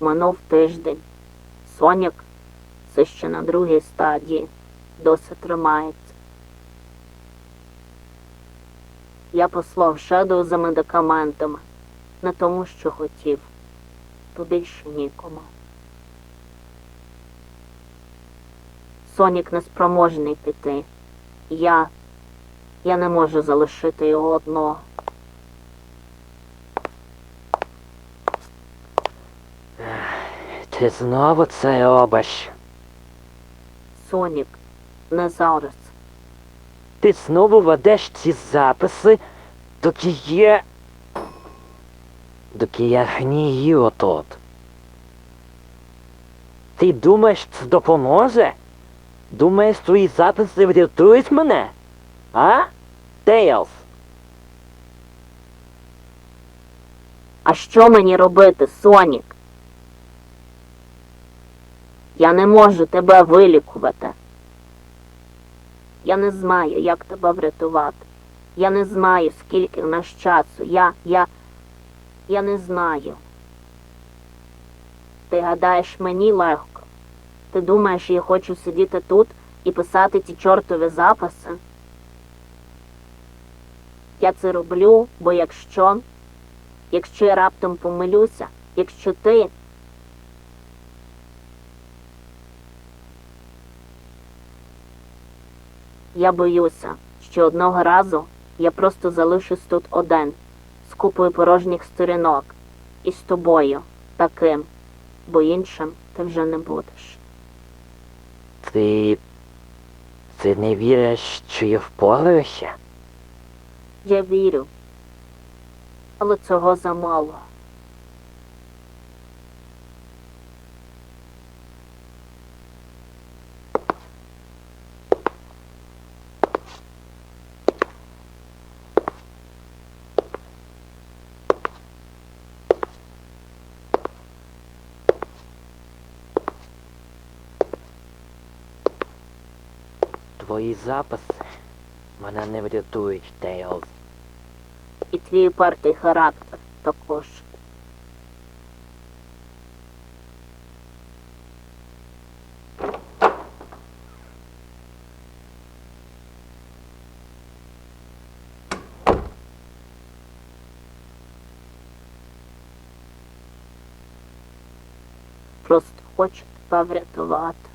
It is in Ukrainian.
Минув тиждень. Сонік все ще на другій стадії. Досі тримається. Я послав Шедоу за медикаментами. Не тому, що хотів. То більше нікому. Сонік неспроможний піти. Я. Я не можу залишити його одного. Ти знову це робиш. Сонік, не зараз. Ти знову ведеш ці записи, доки є. Доки я гнію отут. Ти думаєш, це допоможе? Думаєш, твої записи врятують мене? А? Тейлз? А що мені робити, Сонік? Я не можу тебе вилікувати. Я не знаю, як тебе врятувати. Я не знаю, скільки в нас часу. Я, я, я не знаю. Ти гадаєш, мені легко. Ти думаєш, я хочу сидіти тут і писати ці чортові записи? Я це роблю, бо якщо якщо я раптом помилюся, якщо ти. Я боюся, що одного разу я просто залишусь тут один, з купою порожніх сторінок, і з тобою таким, бо іншим ти вже не будеш. Ти. Ти не віриш, що я впораюся? Я вірю, але цього замало. Твої записи мене не врятують, Тейлз. І твій упертий характер також. Просто хочу тебе врятувати.